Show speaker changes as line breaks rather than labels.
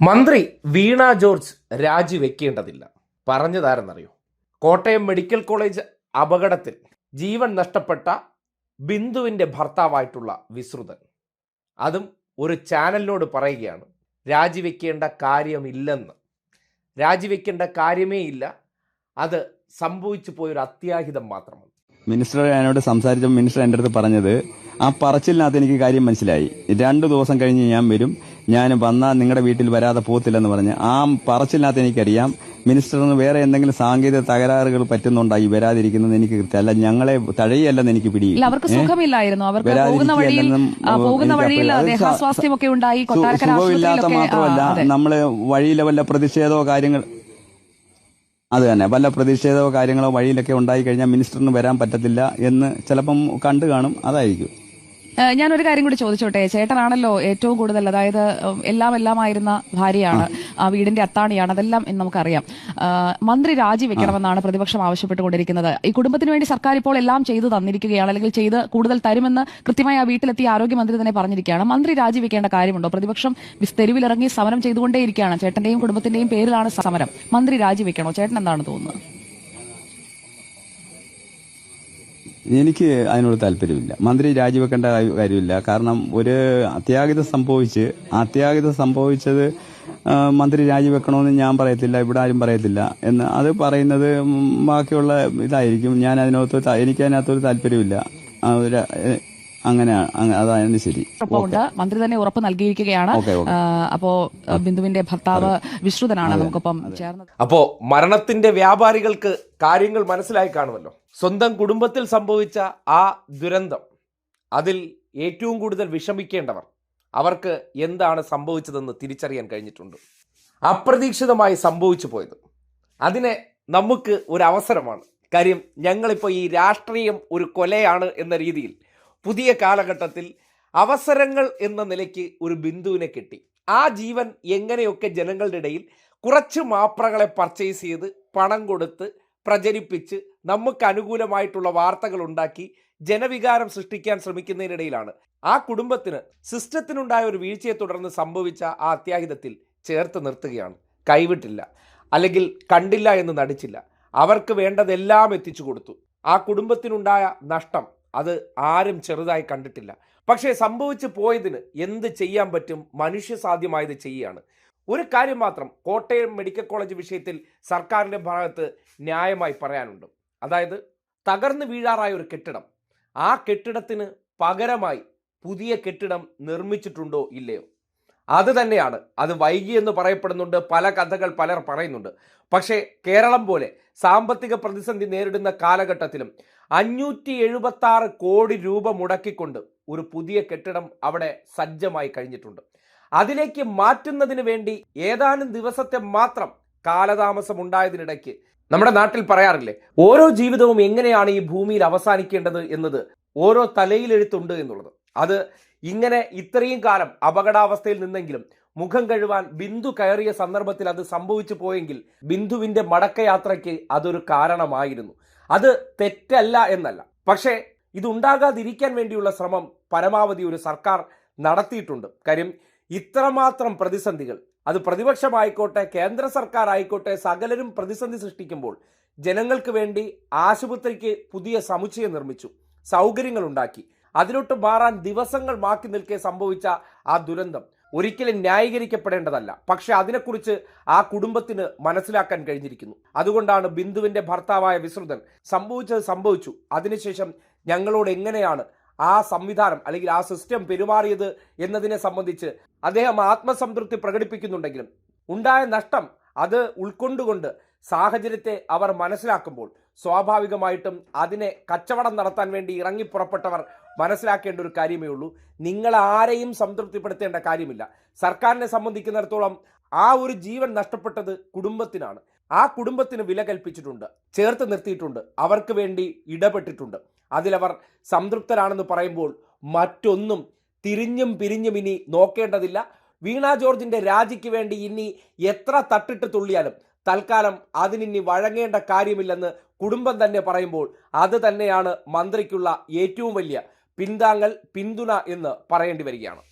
മന്ത്രി വീണ ജോർജ് രാജിവെക്കേണ്ടതില്ല. പറഞ്ഞതാരെന്നറിയോ? കോട്ടയം മെഡിക്കൽ കോളേജ് അപകടത്തിൽ ജീവൻ നഷ്ടപ്പെട്ട ബിന്ദുവിന്റെ ഭർത്താവായിട്ടുള്ള വിശ്രുതൻ. അതും ഒരു ചാനലിനോട് പറയുകയാണ് രാജിവെക്കേണ്ട കാര്യമില്ലെന്ന്. രാജിവെക്കേണ്ട കാര്യമേ ഇല്ല അത് സംഭവിച്ചു പോയൊരു അത്യാഹിതം മാത്രമാണ്.
മിനിസ്റ്റർ എന്നോട് സംസാരിച്ചപ്പോൾ മിനിസ്റ്റർ എന്റെ അടുത്ത് പറഞ്ഞത് ആ പറച്ചിലിനകത്ത് എനിക്ക് കാര്യം മനസ്സിലായി. രണ്ടു ദിവസം കഴിഞ്ഞ് ഞാൻ വരും. ഞാൻ വന്നാൽ നിങ്ങളുടെ വീട്ടിൽ വരാതെ പോകത്തില്ലെന്ന് പറഞ്ഞ് ആ പറച്ചിലിനകത്ത് എനിക്കറിയാം. മിനിസ്റ്ററിന് വേറെ എന്തെങ്കിലും സാങ്കേതിക തകരാറുകൾ പറ്റുന്നുണ്ടായി വരാതിരിക്കുന്നത് എനിക്ക് കൃത്യമല്ല ഞങ്ങളെ തഴയല്ലെന്ന് എനിക്ക്
പിടി
പിടിയില്ല
അവർക്ക്? സുഖമില്ലായിരുന്നു.
സുഖമില്ലാത്ത മാത്രമല്ല നമ്മൾ വഴിയിലെ വല്ല പ്രതിഷേധമോ കാര്യങ്ങൾ അത് തന്നെ. വല്ല പ്രതിഷേധമോ കാര്യങ്ങളോ വഴിയിലൊക്കെ ഉണ്ടായി കഴിഞ്ഞാൽ മിനിസ്റ്ററിന് വരാൻ പറ്റത്തില്ല എന്ന് ചിലപ്പം കണ്ടു കാണും. അതായിരിക്കും.
ഞാനൊരു കാര്യം കൂടി ചോദിച്ചോട്ടെ? ചേട്ടനാണല്ലോ ഏറ്റവും കൂടുതൽ അതായത് എല്ലാം എല്ലാം എല്ലാമായിരുന്ന ഭാര്യയാണ്. ആ വീടിന്റെ അത്താണിയാണ്. അതെല്ലാം എന്ന് നമുക്കറിയാം. മന്ത്രി രാജിവെക്കണമെന്നാണ് പ്രതിപക്ഷം ആവശ്യപ്പെട്ടുകൊണ്ടിരിക്കുന്നത്. ഈ കുടുംബത്തിന് വേണ്ടി സർക്കാർ ഇപ്പോൾ എല്ലാം ചെയ്തു തന്നിരിക്കുകയാണ് അല്ലെങ്കിൽ ചെയ്ത് കൂടുതൽ തരുമെന്ന് കൃത്യമായി ആ വീട്ടിലെത്തിയ ആരോഗ്യമന്ത്രി തന്നെ പറഞ്ഞിരിക്കുകയാണ്. മന്ത്രി രാജിവെക്കേണ്ട കാര്യമുണ്ടോ? പ്രതിപക്ഷം തെരുവിലിറങ്ങി സമരം ചെയ്തുകൊണ്ടേയിരിക്കുകയാണ്. ചേട്ടന്റെയും കുടുംബത്തിന്റെയും പേരിലാണ് സമരം. മന്ത്രി രാജിവെക്കണോ? ചേട്ടൻ എന്താണ് തോന്നുന്നത്?
എനിക്ക് അതിനോട് താല്പര്യമില്ല. മന്ത്രി രാജിവെക്കേണ്ട കാര്യം- കാര്യമില്ല. കാരണം ഒരു അത്യാഹിതം സംഭവിച്ച് അത്യാഹിതം സംഭവിച്ചത് മന്ത്രി രാജിവെക്കണമെന്ന് ഞാൻ പറയത്തില്ല ഇവിടെ ആരും പറയത്തില്ല എന്ന് അത് പറയുന്നത് ബാക്കിയുള്ള ഇതായിരിക്കും. ഞാൻ അതിനകത്ത് എനിക്ക് അതിനകത്തൊരു താല്പര്യമില്ല. അങ്ങനെ അതായത് അതാണ് ശരി.
ഉറപ്പുണ്ട്. മന്ത്രി തന്നെ ഉറപ്പ് നൽകിയിരിക്കുകയാണ്. അപ്പോ ബിന്ദുവിന്റെ ഭർത്താവ് വിശ്രുതനാണ് നമുക്കൊപ്പം ചേർന്നത്.
അപ്പോ മരണത്തിന്റെ വ്യാപാരികൾക്ക് കാര്യങ്ങൾ മനസ്സിലായി കാണുമല്ലോ. സ്വന്തം കുടുംബത്തിൽ സംഭവിച്ച ആ ദുരന്തം അതിൽ ഏറ്റവും കൂടുതൽ വിഷമിക്കേണ്ടവർ അവർക്ക് എന്താണ് സംഭവിച്ചതെന്ന് തിരിച്ചറിയാൻ കഴിഞ്ഞിട്ടുണ്ട്. അപ്രതീക്ഷിതമായി സംഭവിച്ചു പോയത്. അതിനെ നമുക്ക് ഒരു അവസരമാണ്. കാര്യം ഞങ്ങളിപ്പോൾ ഈ രാഷ്ട്രീയം ഒരു കൊലയാണ് എന്ന രീതിയിൽ പുതിയ കാലഘട്ടത്തിൽ അവസരങ്ങൾ എന്ന നിലയ്ക്ക് ഒരു ബിന്ദുവിനെ കിട്ടി. ആ ജീവൻ എങ്ങനെയൊക്കെ ജനങ്ങളുടെ ഇടയിൽ കുറച്ച് മാപ്രകളെ പർച്ചേസ് ചെയ്ത് പണം കൊടുത്ത് പ്രചരിപ്പിച്ച് നമുക്ക് അനുകൂലമായിട്ടുള്ള വാർത്തകൾ ഉണ്ടാക്കി ജനവികാരം സൃഷ്ടിക്കാൻ ശ്രമിക്കുന്നതിനിടയിലാണ്. ആ കുടുംബത്തിന് സിസ്റ്റത്തിനുണ്ടായ ഒരു വീഴ്ചയെ തുടർന്ന് സംഭവിച്ച ആ അത്യാഹിതത്തിൽ ചേർത്ത് നിർത്തുകയാണ്. കൈവിട്ടില്ല. അല്ലെങ്കിൽ കണ്ടില്ല എന്ന് നടിച്ചില്ല. അവർക്ക് വേണ്ടതെല്ലാം എത്തിച്ചു കൊടുത്തു. ആ കുടുംബത്തിനുണ്ടായ നഷ്ടം അത് ആരും ചെറുതായി കണ്ടിട്ടില്ല. പക്ഷേ സംഭവിച്ചു പോയതിന് എന്ത് ചെയ്യാൻ പറ്റും? മനുഷ്യ സാധ്യമായത് ചെയ്യുകയാണ്. ഒരു കാര്യം മാത്രം കോട്ടയം മെഡിക്കൽ കോളേജ് വിഷയത്തിൽ സർക്കാരിന്റെ ഭാഗത്ത് ന്യായമായി പറയാനുണ്ട്. അതായത് തകർന്നു വീഴാറായ ഒരു കെട്ടിടം. ആ കെട്ടിടത്തിന് പകരമായി പുതിയ കെട്ടിടം നിർമ്മിച്ചിട്ടുണ്ടോ ഇല്ലയോ? അത് തന്നെയാണ്. അത് വൈകി എന്ന് പറയപ്പെടുന്നുണ്ട്. പല കഥകൾ പലർ പറയുന്നുണ്ട്. പക്ഷേ കേരളം പോലെ സാമ്പത്തിക പ്രതിസന്ധി നേരിടുന്ന കാലഘട്ടത്തിലും അഞ്ഞൂറ്റി എഴുപത്തി ആറ് കോടി രൂപ മുടക്കിക്കൊണ്ട് ഒരു പുതിയ കെട്ടിടം അവിടെ സജ്ജമായി കഴിഞ്ഞിട്ടുണ്ട്. അതിലേക്ക് മാറ്റുന്നതിന് വേണ്ടി ഏതാനും ദിവസത്തെ മാത്രം കാലതാമസം ഉണ്ടായതിനിടയ്ക്ക് നമ്മുടെ നാട്ടിൽ പറയാറില്ലേ ഓരോ ജീവിതവും എങ്ങനെയാണ് ഈ ഭൂമിയിൽ അവസാനിക്കേണ്ടത് എന്നത് ഓരോ തലയിലെഴുത്തുണ്ട് എന്നുള്ളത്. അത് ഇങ്ങനെ ഇത്രയും കാലം അപകടാവസ്ഥയിൽ നിന്നെങ്കിലും മുഖം കഴുവാൻ ബിന്ദു കയറിയ സന്ദർഭത്തിൽ അത് സംഭവിച്ചു പോയെങ്കിൽ ബിന്ദുവിന്റെ മടക്കയാത്രയ്ക്ക് അതൊരു കാരണമായിരുന്നു. അത് തെറ്റല്ല എന്നല്ല. പക്ഷേ ഇതുണ്ടാകാതിരിക്കാൻ വേണ്ടിയുള്ള ശ്രമം പരമാവധി ഒരു സർക്കാർ നടത്തിയിട്ടുണ്ട്. കാര്യം ഇത്രമാത്രം പ്രതിസന്ധികൾ അത് പ്രതിപക്ഷമായിക്കോട്ടെ കേന്ദ്ര സർക്കാർ ആയിക്കോട്ടെ സകലരും പ്രതിസന്ധി സൃഷ്ടിക്കുമ്പോൾ ജനങ്ങൾക്ക് വേണ്ടി ആശുപത്രിക്ക് പുതിയ സമുച്ചയം നിർമ്മിച്ചു സൗകര്യങ്ങൾ ഉണ്ടാക്കി. അതിലോട്ട് മാറാൻ ദിവസങ്ങൾ മാക്കി നിൽക്കെ സംഭവിച്ച ആ ദുരന്തം. ഒരിക്കലും ന്യായീകരിക്കപ്പെടേണ്ടതല്ല. പക്ഷെ അതിനെക്കുറിച്ച് ആ കുടുംബത്തിന് മനസ്സിലാക്കാൻ കഴിഞ്ഞിരിക്കുന്നു. അതുകൊണ്ടാണ് ബിന്ദുവിന്റെ ഭർത്താവായ വിശ്രുതൻ സംഭവിച്ചത് സംഭവിച്ചു. അതിനുശേഷം ഞങ്ങളോട് എങ്ങനെയാണ് ആ സംവിധാനം അല്ലെങ്കിൽ ആ സിസ്റ്റം പെരുമാറിയത് എന്നതിനെ സംബന്ധിച്ച് അദ്ദേഹം ആത്മസംതൃപ്തി പ്രകടിപ്പിക്കുന്നുണ്ടെങ്കിലും ഉണ്ടായ നഷ്ടം അത് ഉൾക്കൊണ്ടുകൊണ്ട് സാഹചര്യത്തെ അവർ മനസ്സിലാക്കുമ്പോൾ സ്വാഭാവികമായിട്ടും അതിനെ കച്ചവടം നടത്താൻ വേണ്ടി ഇറങ്ങി പുറപ്പെട്ടവർ മനസ്സിലാക്കേണ്ട ഒരു കാര്യമേ ഉള്ളൂ. നിങ്ങൾ ആരെയും സംതൃപ്തിപ്പെടുത്തേണ്ട കാര്യമില്ല. സർക്കാരിനെ സംബന്ധിക്കുന്നിടത്തോളം ആ ഒരു ജീവൻ നഷ്ടപ്പെട്ടത് കുടുംബത്തിനാണ്. ആ കുടുംബത്തിന് വില കൽപ്പിച്ചിട്ടുണ്ട് ചേർത്ത് നിർത്തിയിട്ടുണ്ട് അവർക്ക് വേണ്ടി ഇടപെട്ടിട്ടുണ്ട്. അതിലവർ സംതൃപ്തരാണെന്ന് പറയുമ്പോൾ മറ്റൊന്നും തിരിഞ്ഞും പിരിഞ്ഞും ഇനി നോക്കേണ്ടതില്ല. വീണ ജോർജിന്റെ രാജിക്ക് വേണ്ടി ഇനി എത്ര തട്ടിട്ട് തുള്ളിയാലും തൽക്കാലം അതിനി വഴങ്ങേണ്ട കാര്യമില്ലെന്ന് കുടുംബം തന്നെ പറയുമ്പോൾ അത് തന്നെയാണ് മന്ത്രിക്കുള്ള ഏറ്റവും വലിയ പിന്താങ്ങൽ പിന്തുണ എന്ന് പറയേണ്ടി വരികയാണ്.